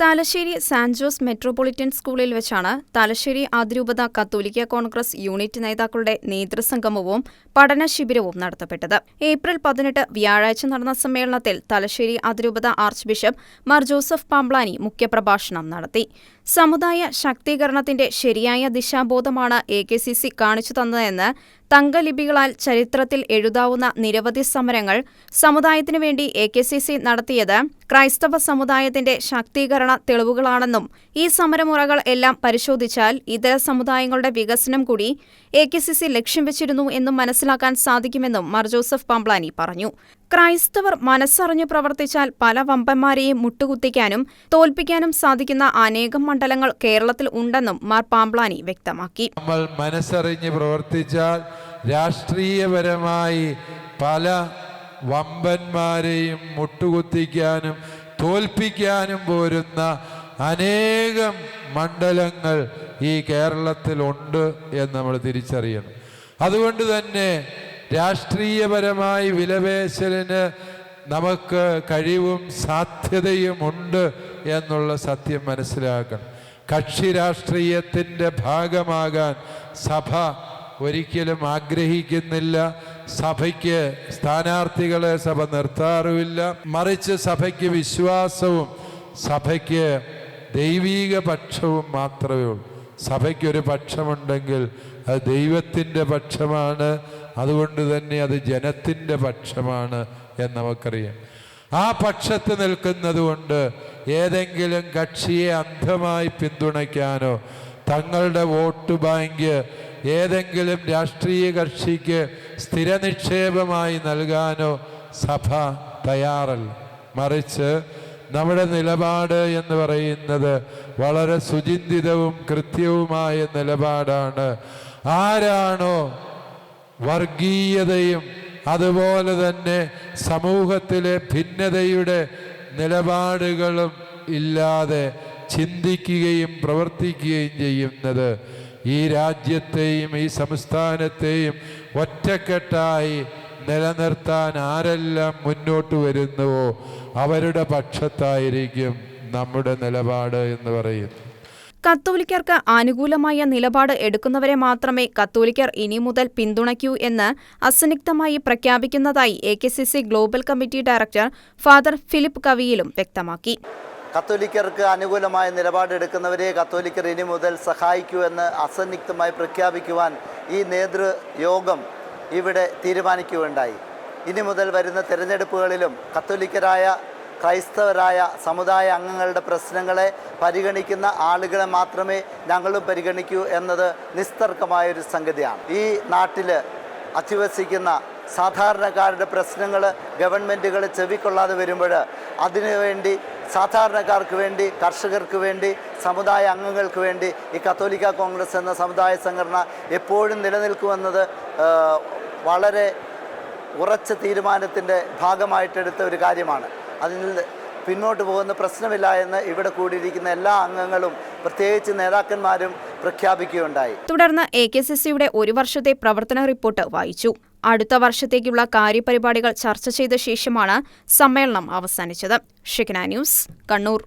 Thalassery Sant Jose metropolitan സ്കൂളിൽ വെച്ചാണ് തലശ്ശേരി അതിരൂപത കത്തോലിക്ക കോൺഗ്രസ് യൂണിറ്റ് നേതാക്കളുടെ നേതൃസംഗമവും പഠന ശിബിരവും നടത്തപ്പെട്ടത്. ഏപ്രിൽ പതിനെട്ട് വ്യാഴാഴ്ച നടന്ന സമ്മേളനത്തിൽ തലശ്ശേരി അതിരൂപത arch bishop Mar Joseph Pamplany മുഖ്യപ്രഭാഷണം നടത്തി. സമുദായ ശാക്തീകരണത്തിന്റെ ശരിയായ ദിശാബോധമാണ് എ കെ സി സി കാണിച്ചു തന്നതെന്ന് തങ്കലിപികളാൽ ചരിത്രത്തിൽ എഴുതാവുന്ന നിരവധി സമരങ്ങൾ സമുദായത്തിനു വേണ്ടി എ കെ സി സി നടത്തിയത് ക്രൈസ്തവ സമുദായത്തിന്റെ ശാക്തീകരണ തെളിവുകളാണെന്നും ഈ സമരമുറകൾ എല്ലാം പരിശോധിച്ചാൽ ഇതര സമുദായങ്ങളുടെ വികസനം കൂടി എ കെ സി സി ലക്ഷ്യം വെച്ചിരുന്നു എന്നും മനസ്സിലാക്കാൻ സാധിക്കുമെന്നും മാർ ജോസഫ് പാംബ്ലാനി പറഞ്ഞു. ക്രൈസ്തവർ മനസ്സറിഞ്ഞു പ്രവർത്തിച്ചാൽ പല വമ്പന്മാരെയും മുട്ടുകുത്തിക്കാനും തോൽപ്പിക്കാനും സാധിക്കുന്ന അനേകം മണ്ഡലങ്ങൾ കേരളത്തിൽ ഉണ്ടെന്നും മാർ പാംബ്ലാനി വ്യക്തമാക്കി. നമ്മൾ മനസ്സറിഞ്ഞ് പ്രവർത്തിച്ചാൽ രാഷ്ട്രീയപരമായി പല വമ്പന്മാരെയും മുട്ടുകുത്തിക്കാനും തോൽപ്പിക്കാനും പോരുന്ന അനേകം മണ്ഡലങ്ങൾ ഈ കേരളത്തിലുണ്ട് എന്ന് നമ്മൾ തിരിച്ചറിയണം. അതുകൊണ്ട് തന്നെ രാഷ്ട്രീയപരമായി വിലപേശലിന് നമുക്ക് കഴിവും സാധ്യതയും ഉണ്ട് എന്നുള്ള സത്യം മനസ്സിലാക്കണം. കക്ഷി രാഷ്ട്രീയത്തിന്റെ ഭാഗമാകാൻ സഭ ഒരിക്കലും ആഗ്രഹിക്കുന്നില്ല. സഭയ്ക്ക് സ്ഥാനാർത്ഥികളെ സഭ നിർത്താറുമില്ല. മറിച്ച് സഭയ്ക്ക് വിശ്വാസവും സഭയ്ക്ക് ദൈവീക പക്ഷവും മാത്രമേ ഉള്ളൂ. സഭയ്ക്കൊരു പക്ഷമുണ്ടെങ്കിൽ അത് ദൈവത്തിന്റെ പക്ഷമാണ്. അതുകൊണ്ട് തന്നെ അത് ജനത്തിന്റെ പക്ഷമാണ് എന്ന് നമുക്കറിയാം. ആ പക്ഷത്ത് നിൽക്കുന്നത് കൊണ്ട് ഏതെങ്കിലും കക്ഷിയെ അന്ധമായി പിന്തുണയ്ക്കാനോ തങ്ങളുടെ വോട്ട് ബാങ്ക് ഏതെങ്കിലും രാഷ്ട്രീയ കക്ഷിക്ക് സ്ഥിര നിക്ഷേപമായി നൽകാനോ സഭ തയ്യാറല്ല മറിച്ച് നമ്മുടെ നിലപാട് എന്ന് പറയുന്നത് വളരെ സുചിന്തിതവും കൃത്യവുമായ നിലപാടാണ്. ആരാണോ വർഗീയതയും അതുപോലെ തന്നെ സമൂഹത്തിലെ ഭിന്നതയുടെ നിലപാടുകളും ഇല്ലാതെ ചിന്തിക്കുകയും പ്രവർത്തിക്കുകയും ചെയ്യുന്നത് ഈ രാജ്യത്തെയും ഈ സംസ്ഥാനത്തെയും ഒറ്റക്കെട്ടായി നിലനിർത്താൻ ആരെല്ലാം മുന്നോട്ട് വരുന്നുവോ അവരുടെ പക്ഷത്തായിരിക്കും നമ്മുടെ നിലപാട് എന്ന് പറയും കത്തോലിക്കർക്ക് അനുകൂലമായ നിലപാട് എടുക്കുന്നവരെ മാത്രമേ കത്തോലിക്കർ ഇനി മുതൽ പിന്തുണയ്ക്കൂ എന്ന് അസന്നിഗ്ധമായി പ്രഖ്യാപിക്കുന്നതായി A global committee director father Philip കവിയിലും വ്യക്തമാക്കി. കത്തോലിക്കർക്ക് അനുകൂലമായ നിലപാടെടുക്കുന്നവരെ കത്തോലിക്കർ ഇനി മുതൽ സഹായിക്കൂ എന്ന് അസന്നിഗ്ധമായി പ്രഖ്യാപിക്കുവാൻ ഈ നേതൃയോഗം ഇവിടെ തീരുമാനിക്കുകയുണ്ടായി. ഇനി മുതൽ വരുന്ന തിരഞ്ഞെടുപ്പുകളിലും കത്തോലിക്കരായ ക്രൈസ്തവരായ സമുദായ അംഗങ്ങളുടെ പ്രശ്നങ്ങളെ പരിഗണിക്കുന്ന ആളുകളെ മാത്രമേ ഞങ്ങളും പരിഗണിക്കൂ എന്നത് നിസ്തർക്കമായൊരു സംഗതിയാണ്. ഈ നാട്ടിൽ അധിവസിക്കുന്ന സാധാരണക്കാരുടെ പ്രശ്നങ്ങൾ ഗവൺമെന്റുകൾ ചെവിക്കൊള്ളാതെ വരുമ്പോൾ അതിനുവേണ്ടി സാധാരണക്കാർക്ക് വേണ്ടി കർഷകർക്ക് വേണ്ടി സമുദായ അംഗങ്ങൾക്ക് വേണ്ടി ഈ കത്തോലിക്ക കോൺഗ്രസ് എന്ന സമുദായ സംഘടന എപ്പോഴും നിലനിൽക്കുമെന്നത് വളരെ ഉറച്ച തീരുമാനത്തിന്റെ ഭാഗമായിട്ടെടുത്ത ഒരു കാര്യമാണ്. അതിൽ പിന്നോട്ട് പോകുന്ന പ്രശ്നമില്ല എന്ന് ഇവിടെ കൂടിയിരിക്കുന്ന എല്ലാ അംഗങ്ങളും പ്രത്യേകിച്ച് നേതാക്കന്മാരും പ്രഖ്യാപിക്കുകയുണ്ടായി. തുടർന്ന് എ കെ സി സിയുടെ ഒരു വർഷത്തെ പ്രവർത്തന റിപ്പോർട്ട് വായിച്ചു. അടുത്ത വർഷത്തേക്കുള്ള കാര്യപരിപാടികൾ ചർച്ച ചെയ്ത ശേഷമാണ് സമ്മേളനം അവസാനിച്ചത്. ഷിഖന ന്യൂസ് കണ്ണൂർ.